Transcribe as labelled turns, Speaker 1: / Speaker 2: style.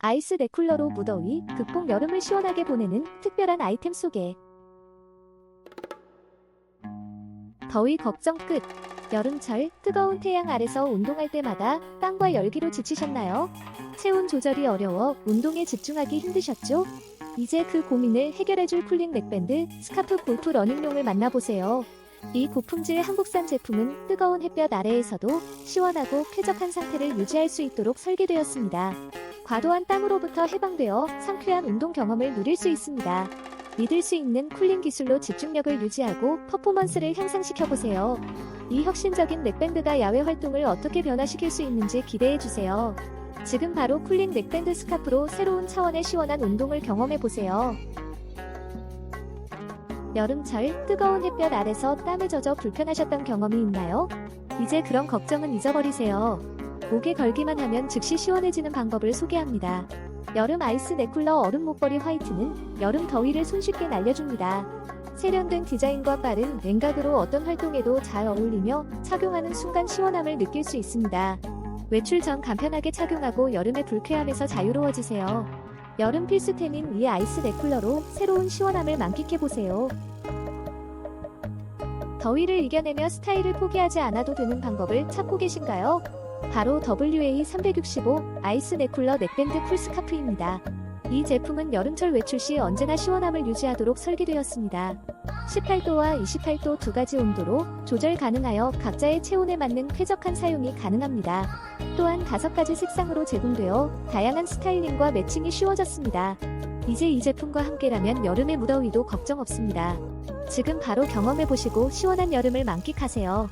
Speaker 1: 아이스 넥쿨러로 무더위, 극복 여름을 시원하게 보내는 특별한 아이템 소개. 더위 걱정 끝. 여름철 뜨거운 태양 아래서 운동할 때마다 땀과 열기로 지치셨나요? 체온 조절이 어려워 운동에 집중하기 힘드셨죠? 이제 그 고민을 해결해줄 쿨링 넥밴드 스카프 골프 러닝용을 만나보세요. 이 고품질 한국산 제품은 뜨거운 햇볕 아래에서도 시원하고 쾌적한 상태를 유지할 수 있도록 설계되었습니다. 과도한 땀으로부터 해방되어 상쾌한 운동 경험을 누릴 수 있습니다. 믿을 수 있는 쿨링 기술로 집중력을 유지하고 퍼포먼스를 향상시켜보세요. 이 혁신적인 넥밴드가 야외 활동을 어떻게 변화시킬 수 있는지 기대해주세요. 지금 바로 쿨링 넥밴드 스카프로 새로운 차원의 시원한 운동을 경험해보세요. 여름철 뜨거운 햇볕 아래서 땀에 젖어 불편하셨던 경험이 있나요? 이제 그런 걱정은 잊어버리세요. 목에 걸기만 하면 즉시 시원해지는 방법을 소개합니다. 여름 아이스 넥쿨러 얼음 목걸이 화이트는 여름 더위를 손쉽게 날려줍니다. 세련된 디자인과 빠른 냉각으로 어떤 활동에도 잘 어울리며 착용하는 순간 시원함을 느낄 수 있습니다. 외출 전 간편하게 착용하고 여름의 불쾌함에서 자유로워지세요. 여름 필수템인 이 아이스 넥쿨러로 새로운 시원함을 만끽해보세요. 더위를 이겨내며 스타일을 포기하지 않아도 되는 방법을 찾고 계신가요? 바로 WA365 아이스 넥쿨러 넥밴드 쿨스카프입니다. 이 제품은 여름철 외출 시 언제나 시원함을 유지하도록 설계되었습니다. 18도와 28도 두 가지 온도로 조절 가능하여 각자의 체온에 맞는 쾌적한 사용이 가능합니다. 또한 다섯 가지 색상으로 제공되어 다양한 스타일링과 매칭이 쉬워졌습니다. 이제 이 제품과 함께라면 여름의 무더위도 걱정 없습니다. 지금 바로 경험해보시고 시원한 여름을 만끽하세요.